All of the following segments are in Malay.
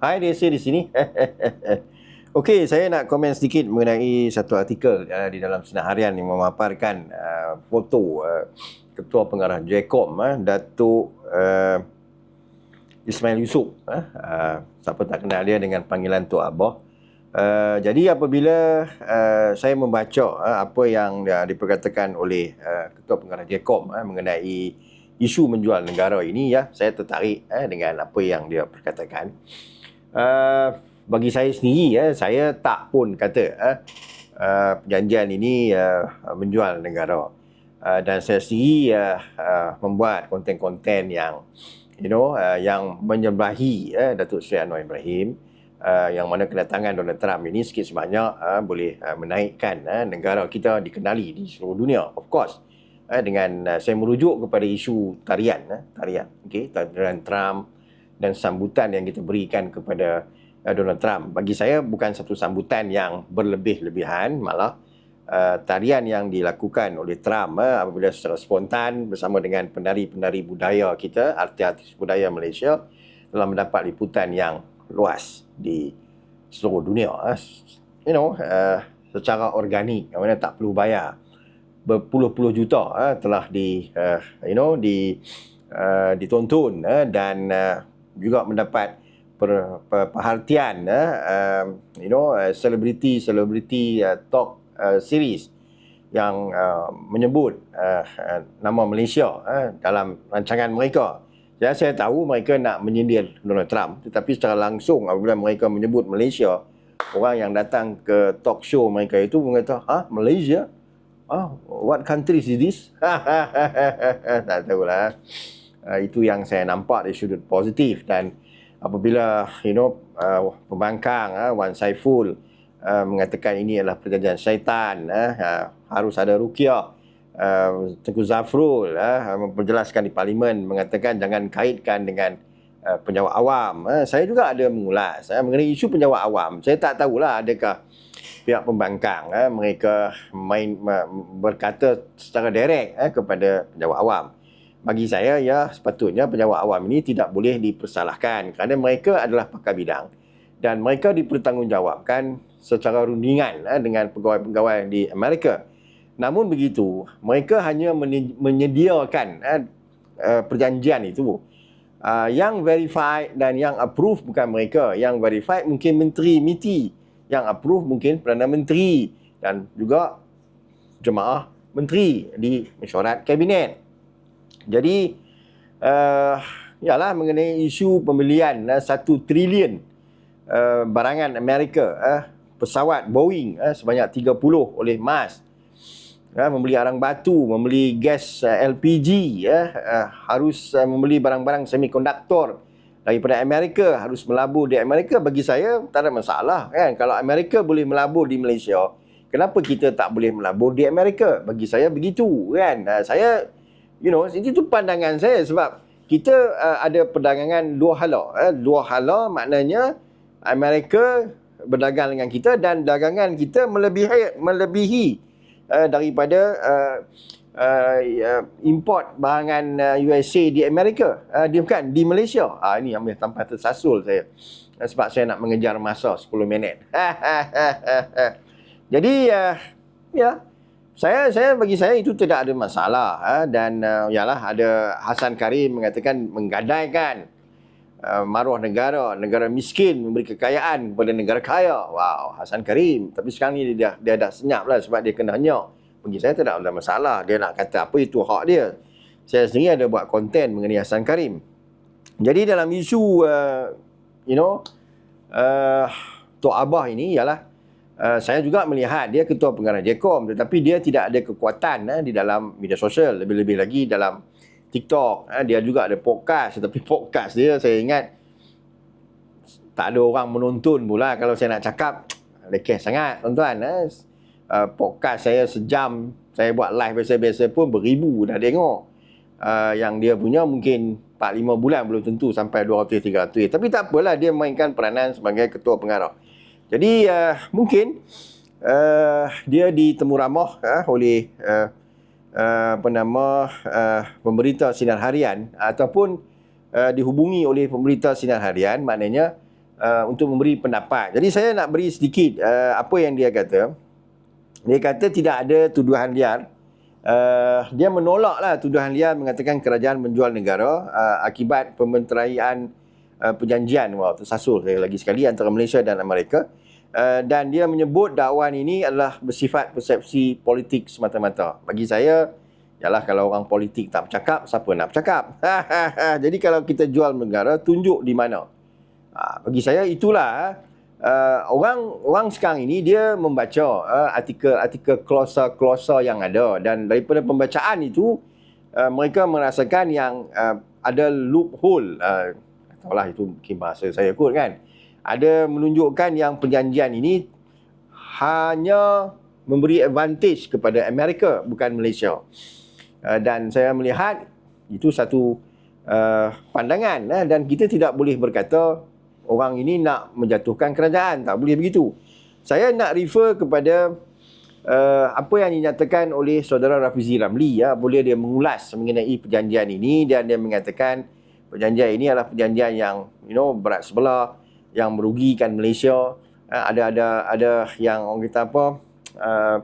Hai Desi di sini. Okey, saya nak komen sedikit mengenai satu artikel uh, di dalam Sinar Harian yang memaparkan uh, foto uh, Ketua Pengarah JECOM, uh, Datuk uh, Ismail Yusof. Uh, uh, siapa tak kenal dia dengan panggilan Tok Abah. Uh, jadi apabila uh, saya membaca uh, apa yang uh, diperkatakan oleh uh, Ketua Pengarah JECOM uh, mengenai isu menjual negara ini, ya, saya tertarik uh, dengan apa yang dia perkatakan. Uh, bagi saya sendiri ya saya tak pun kata uh, uh, perjanjian ini uh, menjual negara. Uh, dan saya sendiri uh, uh, membuat konten-konten yang you know uh, yang menyembahi uh, Datuk Seri Anwar Ibrahim uh, yang mana kedatangan Donald Trump ini sikit sebanyak uh, boleh uh, menaikkan uh, negara kita dikenali di seluruh dunia of course. Uh, dengan uh, saya merujuk kepada isu tarian uh, tarian okey tarian Trump dan sambutan yang kita berikan kepada uh, Donald Trump. Bagi saya bukan satu sambutan yang berlebih-lebihan, malah uh, tarian yang dilakukan oleh Trump uh, apabila secara spontan bersama dengan penari-penari budaya kita, artis-artis budaya Malaysia telah mendapat liputan yang luas di seluruh dunia. Uh, you know, uh, secara organik, mana tak perlu bayar berpuluh-puluh juta uh, telah di uh, you know di uh, ditonton uh, dan uh, juga mendapat per, per, perhatian uh, um, you know selebriti uh, selebriti uh, talk uh, series yang uh, menyebut uh, uh, nama Malaysia uh, dalam rancangan mereka. Ya, saya tahu mereka nak menyindir Donald Trump tetapi secara langsung apabila mereka menyebut Malaysia orang yang datang ke talk show mereka itu mengata, "Ha, Malaysia? Ah, what country is this?" tak tahulah. Uh, itu yang saya nampak dari sudut positif. Dan apabila you know uh, pembangkang uh, Wan Saiful uh, mengatakan ini adalah perjanjian syaitan uh, uh, harus ada ruqyah. Uh, Tengku Zafrul uh, memperjelaskan di parlimen mengatakan jangan kaitkan dengan uh, penjawat awam. Uh, saya juga ada mengulas uh, mengenai isu penjawat awam. Saya tak tahulah adakah pihak pembangkang uh, mereka main uh, berkata secara direct uh, kepada penjawat awam bagi saya ya sepatutnya penjawat awam ini tidak boleh dipersalahkan kerana mereka adalah pakar bidang dan mereka dipertanggungjawabkan secara rundingan eh, dengan pegawai-pegawai di Amerika. Namun begitu, mereka hanya menyediakan eh, eh, perjanjian itu uh, yang verified dan yang approve bukan mereka. Yang verified mungkin menteri MITI, yang approve mungkin Perdana Menteri dan juga jemaah menteri di mesyuarat kabinet. Jadi uh, yalah mengenai isu pembelian uh, 1 trilion uh, barangan Amerika uh, pesawat Boeing uh, sebanyak 30 oleh Mas uh, membeli arang batu membeli gas uh, LPG uh, uh, harus uh, membeli barang-barang semikonduktor daripada Amerika harus melabur di Amerika. Bagi saya tak ada masalah kan? Kalau Amerika boleh melabur di Malaysia kenapa kita tak boleh melabur di Amerika? Bagi saya begitu kan? Uh, saya you know itu pandangan saya sebab kita uh, ada perdagangan dua hala eh. dua hala maknanya Amerika berdagang dengan kita dan dagangan kita melebihi melebihi uh, daripada uh, uh, import barangan uh, USA di Amerika. Uh, di bukan di Malaysia. Ah ini ambil tanpa tersasul saya. Uh, sebab saya nak mengejar masa 10 minit. Jadi uh, ya saya saya bagi saya itu tidak ada masalah ha? dan uh, yalah ada Hasan Karim mengatakan menggadaikan uh, maruah negara negara miskin memberi kekayaan kepada negara kaya. Wow Hasan Karim. Tapi sekarang ni dia dia dah senyap lah sebab dia kena nyok. Bagi saya tidak ada masalah. Dia nak kata apa itu hak dia. Saya sendiri ada buat konten mengenai Hasan Karim. Jadi dalam isu uh, you know uh, Tok Abah ini ialah Uh, saya juga melihat dia ketua pengarah JECOM tetapi dia tidak ada kekuatan uh, di dalam media sosial. Lebih-lebih lagi dalam TikTok uh, dia juga ada podcast. Tetapi podcast dia saya ingat tak ada orang menonton pula. Kalau saya nak cakap lekeh sangat tuan-tuan uh, uh, podcast saya sejam saya buat live biasa-biasa pun beribu dah tengok. Uh, yang dia punya mungkin 4-5 bulan belum tentu sampai 200-300 tapi tak apalah dia mainkan peranan sebagai ketua pengarah jadi uh, mungkin uh, dia ditemu ramah uh, oleh uh, apa nama uh, pemberita sinar harian ataupun uh, dihubungi oleh pemberita sinar harian maknanya uh, untuk memberi pendapat. Jadi saya nak beri sedikit uh, apa yang dia kata. Dia kata tidak ada tuduhan liar. Uh, dia menolaklah tuduhan liar mengatakan kerajaan menjual negara uh, akibat pementeraian uh, perjanjian wah tersasul saya lagi sekali antara Malaysia dan Amerika. Uh, dan dia menyebut dakwaan ini adalah bersifat persepsi politik semata-mata. Bagi saya, Yalah kalau orang politik tak bercakap, siapa nak bercakap? Jadi kalau kita jual negara, tunjuk di mana. Ha, bagi saya itulah uh, orang orang sekarang ini dia membaca uh, artikel-artikel klausa-klausa yang ada dan daripada pembacaan itu uh, mereka merasakan yang uh, ada loophole. Uh, tahulah itu mungkin bahasa saya kot kan. Ada menunjukkan yang perjanjian ini hanya memberi advantage kepada Amerika bukan Malaysia. Uh, dan saya melihat itu satu uh, pandangan uh, dan kita tidak boleh berkata orang ini nak menjatuhkan kerajaan. Tak boleh begitu. Saya nak refer kepada uh, apa yang dinyatakan oleh saudara Rafizi Ramli ya. Boleh dia mengulas mengenai perjanjian ini dan dia mengatakan perjanjian ini adalah perjanjian yang you know berat sebelah yang merugikan Malaysia. Uh, ada ada ada yang orang kata apa uh,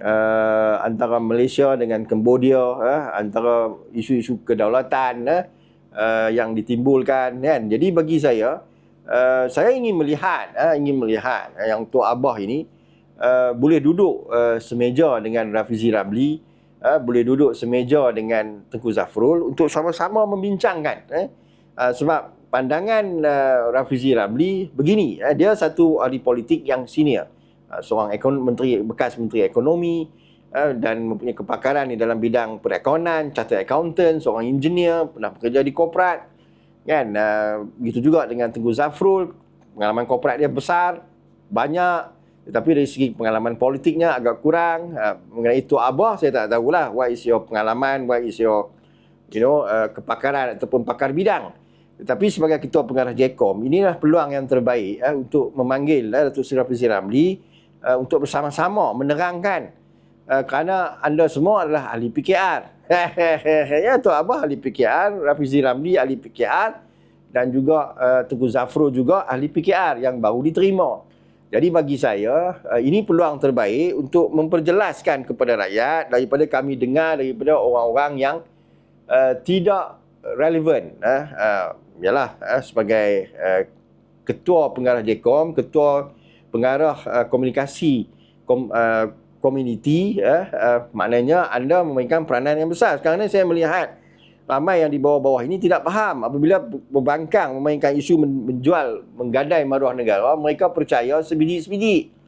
uh, antara Malaysia dengan Cambodia uh, antara isu-isu kedaulatan uh, uh, yang ditimbulkan kan. Jadi bagi saya uh, saya ingin melihat uh, ingin melihat uh, yang Tok Abah ini uh, boleh duduk uh, semeja dengan Rafizi Ramli uh, boleh duduk semeja dengan Tengku Zafrul untuk sama-sama membincangkan uh, uh, sebab pandangan uh, Rafizi Ramli begini uh, dia satu ahli politik yang senior Ah, seorang ekon menteri bekas menteri ekonomi uh, dan mempunyai kepakaran di dalam bidang perekonomian, chartered accountant, seorang engineer, pernah bekerja di korporat. Kan? Uh, begitu juga dengan Tengku Zafrul, pengalaman korporat dia besar, banyak tetapi dari segi pengalaman politiknya agak kurang. Uh, mengenai itu Abah saya tak tahulah what is your pengalaman, what is your you know uh, kepakaran ataupun pakar bidang. Tetapi sebagai ketua pengarah JECOM, inilah peluang yang terbaik uh, untuk memanggil uh, Datuk Seri Rafizi Ramli uh, untuk bersama-sama menerangkan uh, kerana anda semua adalah ahli PKR. ya tu apa ahli PKR, Rafizi Ramli ahli PKR dan juga uh, Tengku Zafro juga ahli PKR yang baru diterima. Jadi bagi saya uh, ini peluang terbaik untuk memperjelaskan kepada rakyat daripada kami dengar daripada orang-orang yang uh, tidak relevan uh, uh, yalah uh, sebagai uh, ketua pengarah JECOM, ketua pengarah uh, komunikasi kom, uh, community uh, uh, maknanya anda memainkan peranan yang besar. Sekarang ni saya melihat ramai yang di bawah-bawah ini tidak faham apabila berbangkang memainkan isu menjual menggadai maruah negara mereka percaya sebiji-sebiji.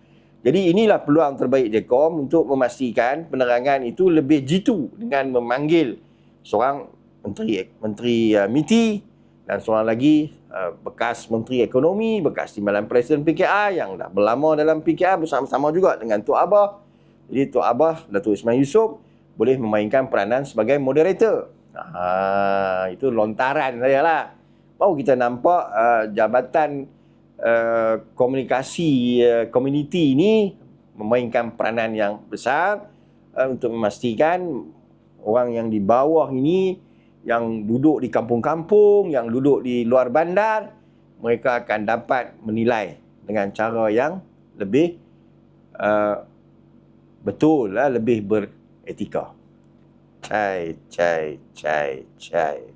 Jadi inilah peluang terbaik Jekom untuk memastikan penerangan itu lebih jitu dengan memanggil seorang menteri menteri uh, MITI dan seorang lagi uh, bekas Menteri Ekonomi, bekas Timbalan Presiden PKR yang dah berlama dalam PKR bersama-sama juga dengan Tok Abah. Jadi Tok Abah, Datuk Ismail Yusof boleh memainkan peranan sebagai moderator. Ha, itu lontaran saya lah. Baru kita nampak uh, jabatan uh, komunikasi uh, community ini memainkan peranan yang besar uh, untuk memastikan orang yang di bawah ini yang duduk di kampung-kampung, yang duduk di luar bandar, mereka akan dapat menilai dengan cara yang lebih uh, betul, lah, lebih beretika. Cai, cai, cai, cai.